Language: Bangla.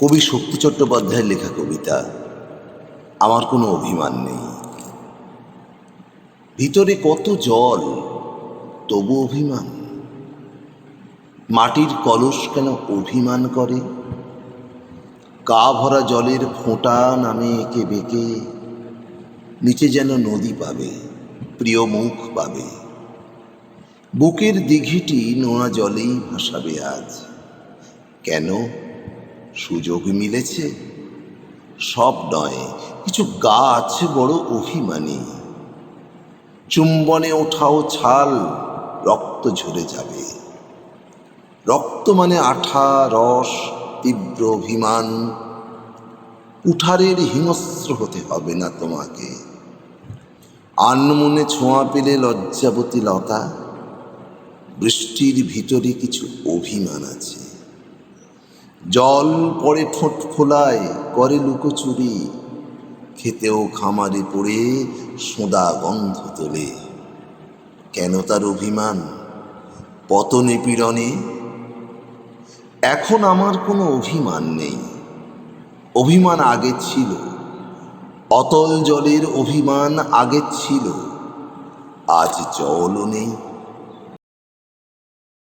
কবি শক্তি চট্টোপাধ্যায়ের লেখা কবিতা। আমার কোনো অভিমান নেই। ভিতরে কত জল, তবু অভিমান। মাটির কলস কেন অভিমান করে? গা ভরা জলের ফোঁটা নামে এঁকে বেঁকে, নিচে যেন নদী পাবে, প্রিয় মুখ পাবে। বুকের দিঘিটি নোনা জলেই ভাসাবে আজ। কেন? সুযোগ মিলেছে। সব নয়, কিছু গাছ বড় অভিমানী। চুম্বনে ওঠাও ছাল, রক্ত ঝরে যাবে। রক্ত মানে আঠা, রস, তীব্র অভিমান। কুঠারের হিংস্র হতে হবে না তোমাকে। আনমনে ছোঁয়া পেলে লজ্জাবতী লতা। বৃষ্টির ভিতরে কিছু অভিমান আছে। জল পড়ে ঠোঁট খোলায়, করে লুকোচুরি। খেতেও খামারে পড়ে সোঁদা গন্ধ তোলে। কেন তার অভিমান? পতনে পীড়নে? এখন আমার কোনো অভিমান নেই। অভিমান আগে ছিল। অতল জলের অভিমান আগে ছিল। আজ জলও নেই।